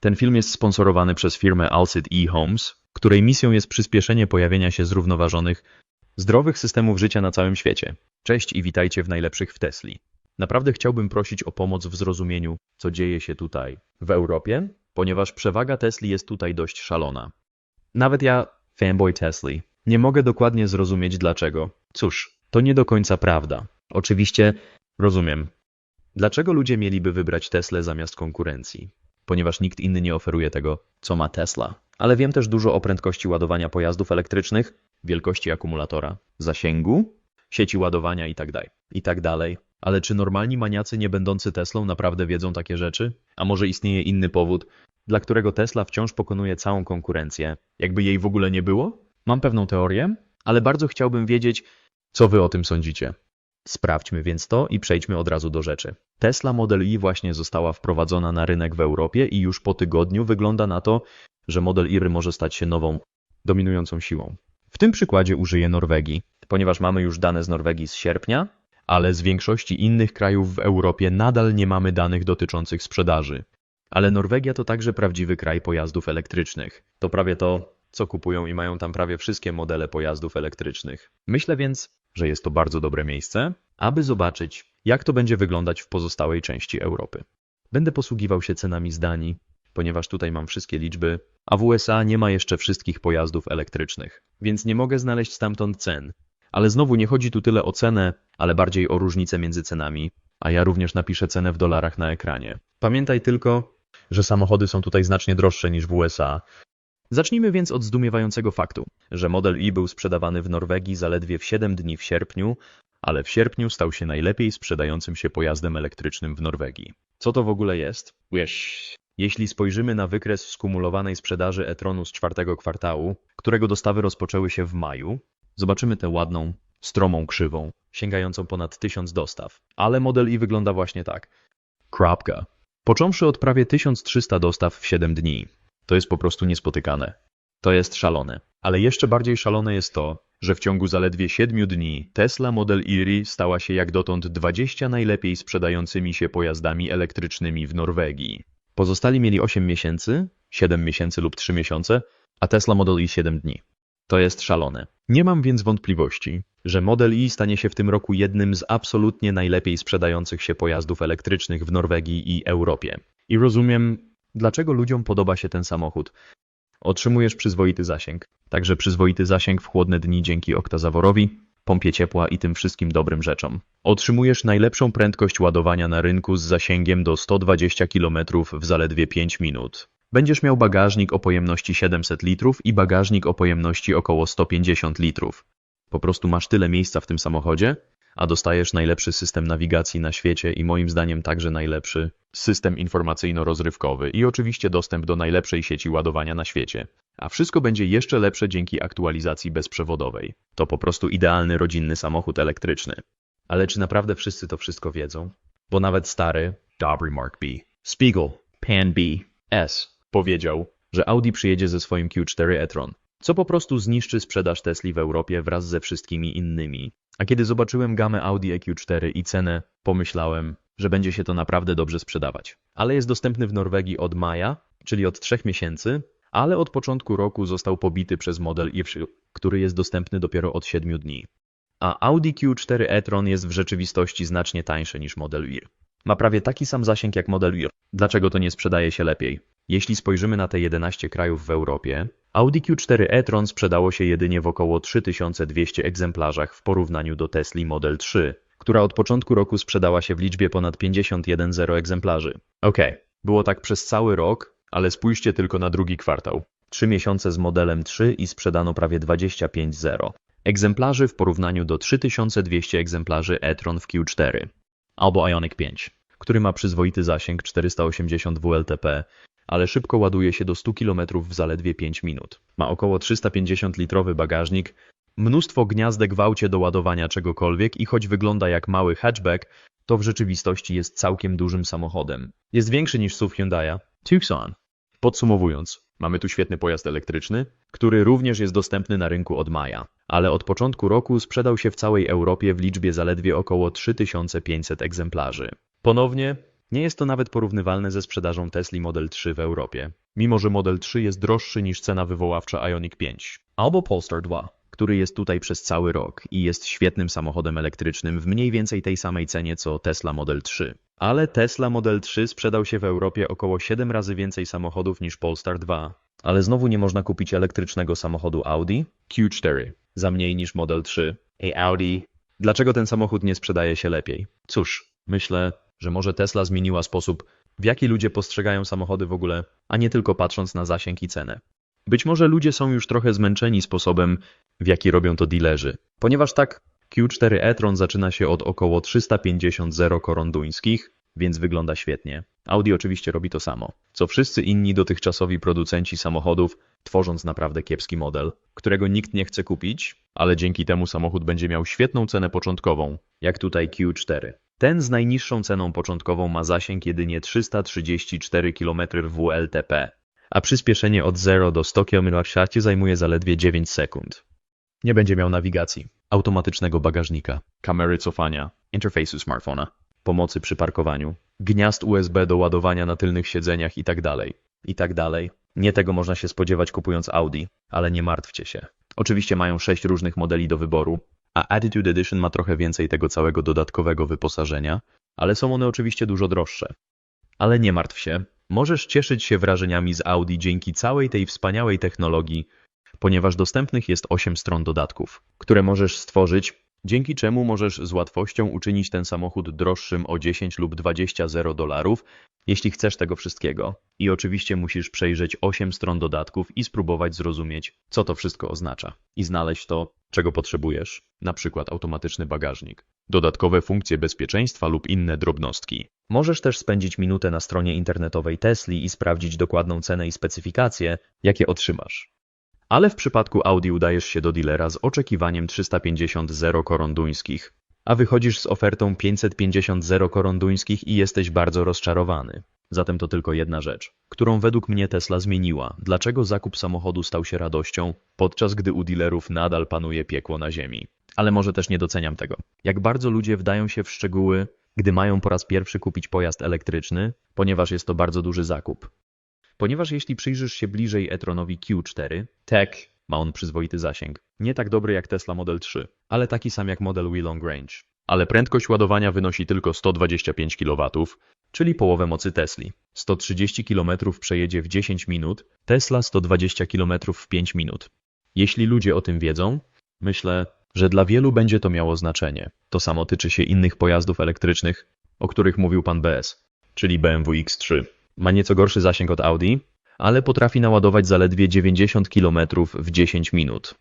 Ten film jest sponsorowany przez firmę Alcid e-Homes, której misją jest przyspieszenie pojawienia się zrównoważonych, zdrowych systemów życia na całym świecie. Cześć i witajcie w najlepszych w Tesli. Naprawdę chciałbym prosić o pomoc w zrozumieniu, co dzieje się tutaj, w Europie, ponieważ przewaga Tesli jest tutaj dość szalona. Nawet ja, fanboy Tesli, nie mogę dokładnie zrozumieć dlaczego. Cóż, to nie do końca prawda. Oczywiście, rozumiem. Dlaczego ludzie mieliby wybrać Teslę zamiast konkurencji? Ponieważ nikt inny nie oferuje tego, co ma Tesla. Ale wiem też dużo o prędkości ładowania pojazdów elektrycznych, wielkości akumulatora, zasięgu, sieci ładowania itd. itd. Ale czy normalni maniacy nie będący Teslą naprawdę wiedzą takie rzeczy? A może istnieje inny powód, dla którego Tesla wciąż pokonuje całą konkurencję, jakby jej w ogóle nie było? Mam pewną teorię, ale bardzo chciałbym wiedzieć, co wy o tym sądzicie. Sprawdźmy więc to i przejdźmy od razu do rzeczy. Tesla Model Y właśnie została wprowadzona na rynek w Europie i już po tygodniu wygląda na to, że Model Y może stać się nową, dominującą siłą. W tym przykładzie użyję Norwegii, ponieważ mamy już dane z Norwegii z sierpnia, ale z większości innych krajów w Europie nadal nie mamy danych dotyczących sprzedaży. Ale Norwegia to także prawdziwy kraj pojazdów elektrycznych. To prawie to, co kupują i mają tam prawie wszystkie modele pojazdów elektrycznych. Myślę więc, że jest to bardzo dobre miejsce, aby zobaczyć, jak to będzie wyglądać w pozostałej części Europy. Będę posługiwał się cenami z Danii, ponieważ tutaj mam wszystkie liczby, a w USA nie ma jeszcze wszystkich pojazdów elektrycznych, więc nie mogę znaleźć stamtąd cen. Ale znowu nie chodzi tu tyle o cenę, ale bardziej o różnicę między cenami, a ja również napiszę cenę w dolarach na ekranie. Pamiętaj tylko, że samochody są tutaj znacznie droższe niż w USA. Zacznijmy więc od zdumiewającego faktu, że model i był sprzedawany w Norwegii zaledwie w 7 dni w sierpniu, ale w sierpniu stał się najlepiej sprzedającym się pojazdem elektrycznym w Norwegii. Co to w ogóle jest? Wiesz, jeśli spojrzymy na wykres skumulowanej sprzedaży e-tronu z czwartego kwartału, którego dostawy rozpoczęły się w maju, zobaczymy tę ładną, stromą krzywą, sięgającą ponad 1000 dostaw. Ale model i wygląda właśnie tak. Kropka. Począwszy od prawie 1300 dostaw w 7 dni. To jest po prostu niespotykane. To jest szalone. Ale jeszcze bardziej szalone jest to, że w ciągu zaledwie 7 dni Tesla Model Y stała się jak dotąd 20 najlepiej sprzedającymi się pojazdami elektrycznymi w Norwegii. Pozostali mieli 8 miesięcy, 7 miesięcy lub 3 miesiące, a Tesla Model Y 7 dni. To jest szalone. Nie mam więc wątpliwości, że Model Y stanie się w tym roku jednym z absolutnie najlepiej sprzedających się pojazdów elektrycznych w Norwegii i Europie. I rozumiem, dlaczego ludziom podoba się ten samochód. Otrzymujesz przyzwoity zasięg. Także przyzwoity zasięg w chłodne dni dzięki oktazaworowi, pompie ciepła i tym wszystkim dobrym rzeczom. Otrzymujesz najlepszą prędkość ładowania na rynku z zasięgiem do 120 km w zaledwie 5 minut. Będziesz miał bagażnik o pojemności 700 litrów i bagażnik o pojemności około 150 litrów. Po prostu masz tyle miejsca w tym samochodzie, a dostajesz najlepszy system nawigacji na świecie i moim zdaniem także najlepszy system informacyjno-rozrywkowy i oczywiście dostęp do najlepszej sieci ładowania na świecie. A wszystko będzie jeszcze lepsze dzięki aktualizacji bezprzewodowej. To po prostu idealny rodzinny samochód elektryczny. Ale czy naprawdę wszyscy to wszystko wiedzą? Bo nawet stary Dobry Mark B. Spiegel, Pan B. S. powiedział, że Audi przyjedzie ze swoim Q4 e-tron, co po prostu zniszczy sprzedaż Tesli w Europie wraz ze wszystkimi innymi. A kiedy zobaczyłem gamę Audi EQ4 i cenę, pomyślałem, że będzie się to naprawdę dobrze sprzedawać. Ale jest dostępny w Norwegii od maja, czyli od trzech miesięcy, ale od początku roku został pobity przez model Y, który jest dostępny dopiero od 7 dni. A Audi Q4 e-tron jest w rzeczywistości znacznie tańszy niż model Y. Ma prawie taki sam zasięg jak model Y. Dlaczego to nie sprzedaje się lepiej? Jeśli spojrzymy na te 11 krajów w Europie, Audi Q4 e-tron sprzedało się jedynie w około 3200 egzemplarzach w porównaniu do Tesla Model 3, która od początku roku sprzedała się w liczbie ponad 51,0 egzemplarzy. Okej, okay. było tak przez cały rok, ale spójrzcie tylko na drugi kwartał. Trzy miesiące z modelem 3 i sprzedano prawie 25,0 egzemplarzy w porównaniu do 3200 egzemplarzy e-tron w Q4 albo Ioniq 5, który ma przyzwoity zasięg 480 WLTP, ale szybko ładuje się do 100 km w zaledwie 5 minut. Ma około 350-litrowy bagażnik, mnóstwo gniazdek w aucie do ładowania czegokolwiek i choć wygląda jak mały hatchback, to w rzeczywistości jest całkiem dużym samochodem. Jest większy niż SUV Hyundai'a, Tucson. Podsumowując, mamy tu świetny pojazd elektryczny, który również jest dostępny na rynku od maja, ale od początku roku sprzedał się w całej Europie w liczbie zaledwie około 3500 egzemplarzy. Ponownie Nie jest to nawet porównywalne ze sprzedażą Tesla Model 3 w Europie, mimo że Model 3 jest droższy niż cena wywoławcza Ioniq 5 albo Polestar 2, który jest tutaj przez cały rok i jest świetnym samochodem elektrycznym w mniej więcej tej samej cenie co Tesla Model 3. Ale Tesla Model 3 sprzedał się w Europie około 7 razy więcej samochodów niż Polestar 2. Ale znowu nie można kupić elektrycznego samochodu Audi Q4 za mniej niż Model 3. Ej Audi, dlaczego ten samochód nie sprzedaje się lepiej? Cóż, myślę, że może Tesla zmieniła sposób, w jaki ludzie postrzegają samochody w ogóle, a nie tylko patrząc na zasięg i cenę. Być może ludzie są już trochę zmęczeni sposobem, w jaki robią to dealerzy. Ponieważ tak, Q4 e-tron zaczyna się od około 350 zero koron duńskich, więc wygląda świetnie. Audi oczywiście robi to samo, co wszyscy inni dotychczasowi producenci samochodów, tworząc naprawdę kiepski model, którego nikt nie chce kupić, ale dzięki temu samochód będzie miał świetną cenę początkową, jak tutaj Q4. Ten z najniższą ceną początkową ma zasięg jedynie 334 km WLTP, a przyspieszenie od 0 do 100 km zajmuje zaledwie 9 sekund. Nie będzie miał nawigacji, automatycznego bagażnika, kamery cofania, interfejsu smartfona, pomocy przy parkowaniu, gniazd USB do ładowania na tylnych siedzeniach itd. itd. Nie tego można się spodziewać kupując Audi, ale nie martwcie się. Oczywiście mają sześć różnych modeli do wyboru, a Attitude Edition ma trochę więcej tego całego dodatkowego wyposażenia, ale są one oczywiście dużo droższe. Ale nie martw się, możesz cieszyć się wrażeniami z Audi dzięki całej tej wspaniałej technologii, ponieważ dostępnych jest 8 stron dodatków, które możesz stworzyć, dzięki czemu możesz z łatwością uczynić ten samochód droższym o 10 lub 20 zero dolarów, jeśli chcesz tego wszystkiego. I oczywiście musisz przejrzeć 8 stron dodatków i spróbować zrozumieć, co to wszystko oznacza. I znaleźć to, czego potrzebujesz, na przykład automatyczny bagażnik, dodatkowe funkcje bezpieczeństwa lub inne drobnostki. Możesz też spędzić minutę na stronie internetowej Tesli i sprawdzić dokładną cenę i specyfikacje, jakie otrzymasz. Ale w przypadku Audi udajesz się do dealera z oczekiwaniem 350 zero koron duńskich, a wychodzisz z ofertą 550 zero koron duńskich i jesteś bardzo rozczarowany. Zatem to tylko jedna rzecz, którą według mnie Tesla zmieniła. Dlaczego zakup samochodu stał się radością, podczas gdy u dealerów nadal panuje piekło na ziemi? Ale może też nie doceniam tego. Jak bardzo ludzie wdają się w szczegóły, gdy mają po raz pierwszy kupić pojazd elektryczny, ponieważ jest to bardzo duży zakup. Ponieważ jeśli przyjrzysz się bliżej e-tronowi Q4, Tech ma on przyzwoity zasięg. Nie tak dobry jak Tesla Model 3, ale taki sam jak model Long Range. Ale prędkość ładowania wynosi tylko 125 kW, czyli połowę mocy Tesli. 130 km przejedzie w 10 minut, Tesla 120 km w 5 minut. Jeśli ludzie o tym wiedzą, myślę, że dla wielu będzie to miało znaczenie. To samo tyczy się innych pojazdów elektrycznych, o których mówił pan BS, czyli BMW X3. Ma nieco gorszy zasięg od Audi, ale potrafi naładować zaledwie 90 km w 10 minut.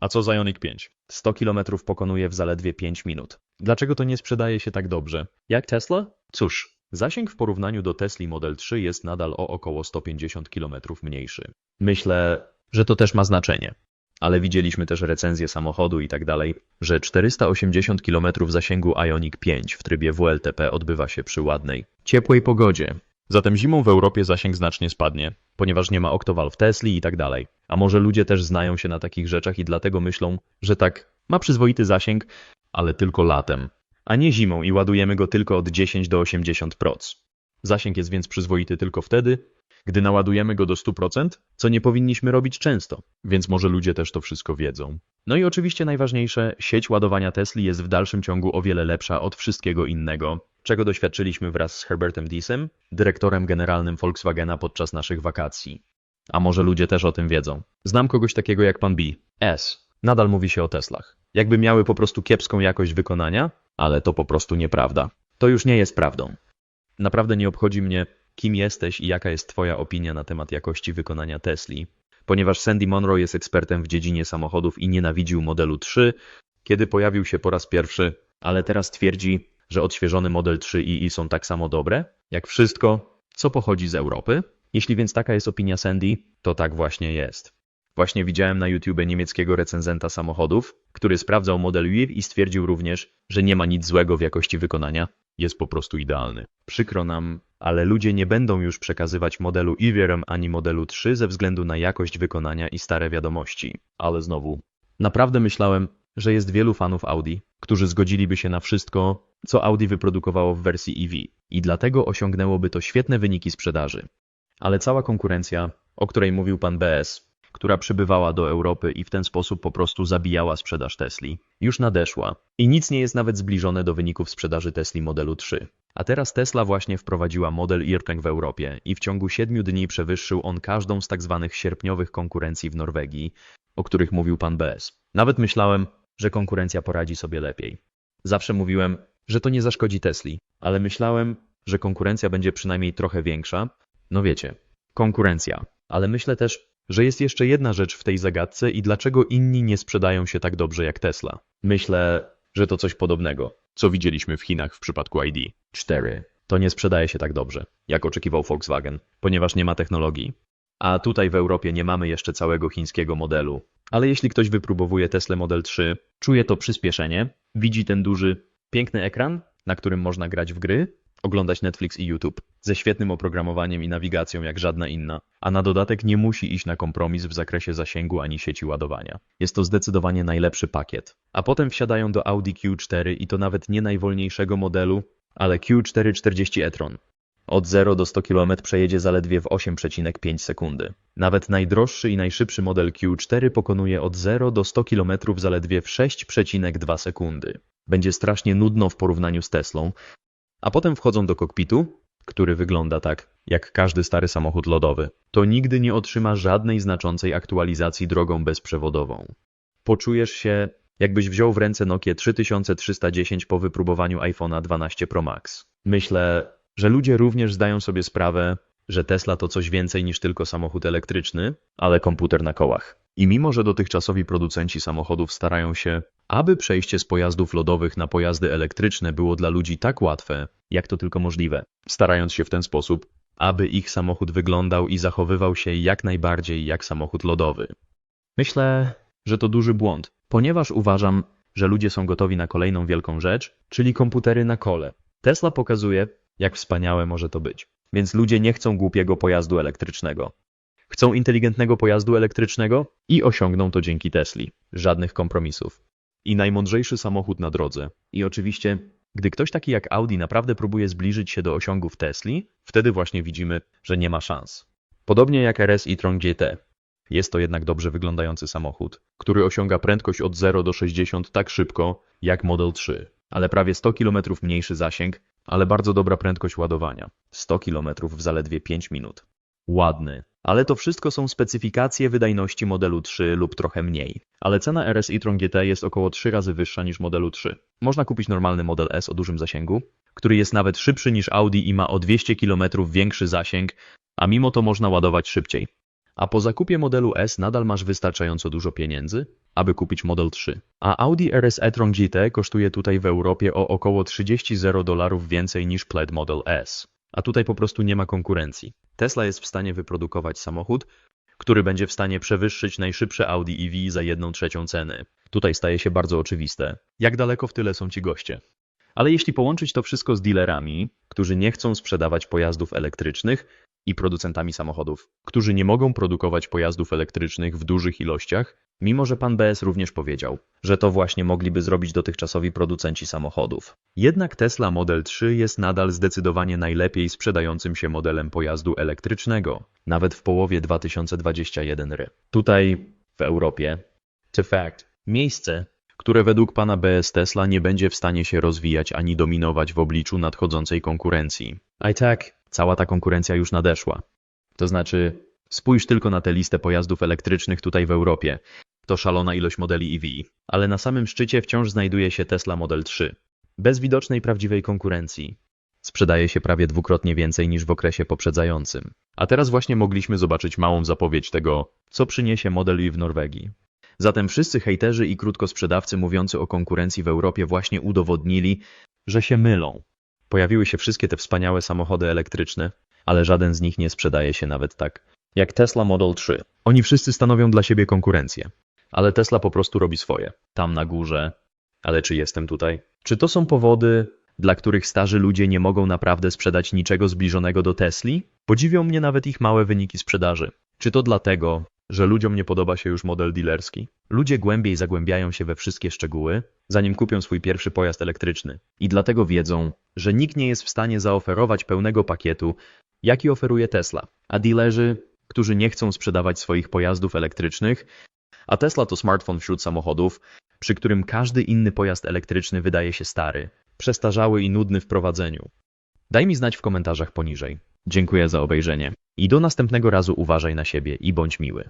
A co za Ioniq 5? 100 km pokonuje w zaledwie 5 minut. Dlaczego to nie sprzedaje się tak dobrze? Jak Tesla? Cóż, zasięg w porównaniu do Tesla Model 3 jest nadal o około 150 km mniejszy. Myślę, że to też ma znaczenie. Ale widzieliśmy też recenzję samochodu i tak dalej, że 480 km zasięgu Ioniq 5 w trybie WLTP odbywa się przy ładnej, ciepłej pogodzie. Zatem zimą w Europie zasięg znacznie spadnie, ponieważ nie ma oktowal w Tesli i tak dalej. A może ludzie też znają się na takich rzeczach i dlatego myślą, że tak, ma przyzwoity zasięg, ale tylko latem, a nie zimą i ładujemy go tylko od 10 do 80%. Zasięg jest więc przyzwoity tylko wtedy, gdy naładujemy go do 100%, co nie powinniśmy robić często, więc może ludzie też to wszystko wiedzą. No i oczywiście najważniejsze, sieć ładowania Tesli jest w dalszym ciągu o wiele lepsza od wszystkiego innego, czego doświadczyliśmy wraz z Herbertem Diesem, dyrektorem generalnym Volkswagena podczas naszych wakacji. A może ludzie też o tym wiedzą. Znam kogoś takiego jak pan B. S. Nadal mówi się o Teslach. Jakby miały po prostu kiepską jakość wykonania, ale to po prostu nieprawda. To już nie jest prawdą. Naprawdę nie obchodzi mnie, kim jesteś i jaka jest Twoja opinia na temat jakości wykonania Tesli, ponieważ Sandy Monroe jest ekspertem w dziedzinie samochodów i nienawidził modelu 3, kiedy pojawił się po raz pierwszy, ale teraz twierdzi, że odświeżony model 3 II są tak samo dobre, jak wszystko, co pochodzi z Europy? Jeśli więc taka jest opinia Sandy, to tak właśnie jest. Właśnie widziałem na YouTube niemieckiego recenzenta samochodów, który sprawdzał model UI i stwierdził również, że nie ma nic złego w jakości wykonania, jest po prostu idealny. Przykro nam, ale ludzie nie będą już przekazywać modelu IVRM ani modelu 3 ze względu na jakość wykonania i stare wiadomości. Ale znowu, naprawdę myślałem, że jest wielu fanów Audi, którzy zgodziliby się na wszystko, co Audi wyprodukowało w wersji EV. i dlatego osiągnęłoby to świetne wyniki sprzedaży. Ale cała konkurencja, o której mówił pan BS, która przybywała do Europy i w ten sposób po prostu zabijała sprzedaż Tesli, już nadeszła i nic nie jest nawet zbliżone do wyników sprzedaży Tesli modelu 3. A teraz Tesla właśnie wprowadziła model e-Tron w Europie i w ciągu 7 dni przewyższył on każdą z tak zwanych sierpniowych konkurencji w Norwegii, o których mówił pan BS. Nawet myślałem, że konkurencja poradzi sobie lepiej. Zawsze mówiłem, że to nie zaszkodzi Tesli, ale myślałem, że konkurencja będzie przynajmniej trochę większa. No wiecie, konkurencja. Ale myślę też, że jest jeszcze jedna rzecz w tej zagadce i dlaczego inni nie sprzedają się tak dobrze jak Tesla. Myślę, że to coś podobnego, co widzieliśmy w Chinach w przypadku ID. 4. To nie sprzedaje się tak dobrze, jak oczekiwał Volkswagen, ponieważ nie ma technologii. A tutaj w Europie nie mamy jeszcze całego chińskiego modelu. Ale jeśli ktoś wypróbowuje Tesla Model 3, czuje to przyspieszenie, widzi ten duży, piękny ekran, na którym można grać w gry, oglądać Netflix i YouTube, ze świetnym oprogramowaniem i nawigacją jak żadna inna, a na dodatek nie musi iść na kompromis w zakresie zasięgu ani sieci ładowania. Jest to zdecydowanie najlepszy pakiet. A potem wsiadają do Audi Q4 i to nawet nie najwolniejszego modelu, ale Q440 e-tron. Od 0 do 100 km przejedzie zaledwie w 8,5 sekundy. Nawet najdroższy i najszybszy model Q4 pokonuje od 0 do 100 km zaledwie w 6,2 sekundy. Będzie strasznie nudno w porównaniu z Teslą, a potem wchodzą do kokpitu, który wygląda tak, jak każdy stary samochód lodowy. To nigdy nie otrzyma żadnej znaczącej aktualizacji drogą bezprzewodową. Poczujesz się, jakbyś wziął w ręce Nokia 3310 po wypróbowaniu iPhone'a 12 Pro Max. Myślę, że ludzie również zdają sobie sprawę, że Tesla to coś więcej niż tylko samochód elektryczny, ale komputer na kołach. I mimo, że dotychczasowi producenci samochodów starają się, aby przejście z pojazdów lodowych na pojazdy elektryczne było dla ludzi tak łatwe, jak to tylko możliwe, starając się w ten sposób, aby ich samochód wyglądał i zachowywał się jak najbardziej jak samochód lodowy. Myślę, że to duży błąd, ponieważ uważam, że ludzie są gotowi na kolejną wielką rzecz, czyli komputery na kole. Tesla pokazuje, jak wspaniałe może to być. Więc ludzie nie chcą głupiego pojazdu elektrycznego. Chcą inteligentnego pojazdu elektrycznego i osiągną to dzięki Tesli. Żadnych kompromisów. I najmądrzejszy samochód na drodze. I oczywiście, gdy ktoś taki jak Audi naprawdę próbuje zbliżyć się do osiągów Tesli, wtedy właśnie widzimy, że nie ma szans. Podobnie jak RS e-tron GT. Jest to jednak dobrze wyglądający samochód, który osiąga prędkość od 0 do 60 tak szybko jak Model 3, ale prawie 100 km mniejszy zasięg, ale bardzo dobra prędkość ładowania. 100 km w zaledwie 5 minut. Ładny. Ale to wszystko są specyfikacje wydajności modelu 3 lub trochę mniej. Ale cena RS e-tron GT jest około 3 razy wyższa niż modelu 3. Można kupić normalny model S o dużym zasięgu, który jest nawet szybszy niż Audi i ma o 200 km większy zasięg, a mimo to można ładować szybciej. A po zakupie modelu S nadal masz wystarczająco dużo pieniędzy, aby kupić Model 3. A Audi RS e-tron GT kosztuje tutaj w Europie o około 30 dolarów więcej niż Plaid Model S. A tutaj po prostu nie ma konkurencji. Tesla jest w stanie wyprodukować samochód, który będzie w stanie przewyższyć najszybsze Audi EV za jedną trzecią ceny. Tutaj staje się bardzo oczywiste, jak daleko w tyle są ci goście. Ale jeśli połączyć to wszystko z dealerami, którzy nie chcą sprzedawać pojazdów elektrycznych, i producentami samochodów, którzy nie mogą produkować pojazdów elektrycznych w dużych ilościach, mimo że pan BS również powiedział, że to właśnie mogliby zrobić dotychczasowi producenci samochodów. Jednak Tesla Model 3 jest nadal zdecydowanie najlepiej sprzedającym się modelem pojazdu elektrycznego, nawet w połowie 2021 r. Tutaj, w Europie, to fact, miejsce, które według pana BS Tesla nie będzie w stanie się rozwijać ani dominować w obliczu nadchodzącej konkurencji. I tak, cała ta konkurencja już nadeszła. To znaczy, spójrz tylko na tę listę pojazdów elektrycznych tutaj w Europie. To szalona ilość modeli EV, ale na samym szczycie wciąż znajduje się Tesla Model 3. Bez widocznej prawdziwej konkurencji. Sprzedaje się prawie dwukrotnie więcej niż w okresie poprzedzającym. A teraz właśnie mogliśmy zobaczyć małą zapowiedź tego, co przyniesie Model E w Norwegii. Zatem wszyscy hejterzy i krótkosprzedawcy mówiący o konkurencji w Europie właśnie udowodnili, że się mylą. Pojawiły się wszystkie te wspaniałe samochody elektryczne, ale żaden z nich nie sprzedaje się nawet tak, jak Tesla Model 3. Oni wszyscy stanowią dla siebie konkurencję. Ale Tesla po prostu robi swoje. Tam na górze. Ale czy jestem tutaj? Czy to są powody, dla których starzy ludzie nie mogą naprawdę sprzedać niczego zbliżonego do Tesli? Podziwią mnie nawet ich małe wyniki sprzedaży. Czy to dlatego, że ludziom nie podoba się już model dealerski? Ludzie głębiej zagłębiają się we wszystkie szczegóły, zanim kupią swój pierwszy pojazd elektryczny. I dlatego wiedzą, że nikt nie jest w stanie zaoferować pełnego pakietu, jaki oferuje Tesla. A dealerzy, którzy nie chcą sprzedawać swoich pojazdów elektrycznych, a Tesla to smartfon wśród samochodów, przy którym każdy inny pojazd elektryczny wydaje się stary, przestarzały i nudny w prowadzeniu. Daj mi znać w komentarzach poniżej. Dziękuję za obejrzenie. I do następnego razu uważaj na siebie i bądź miły.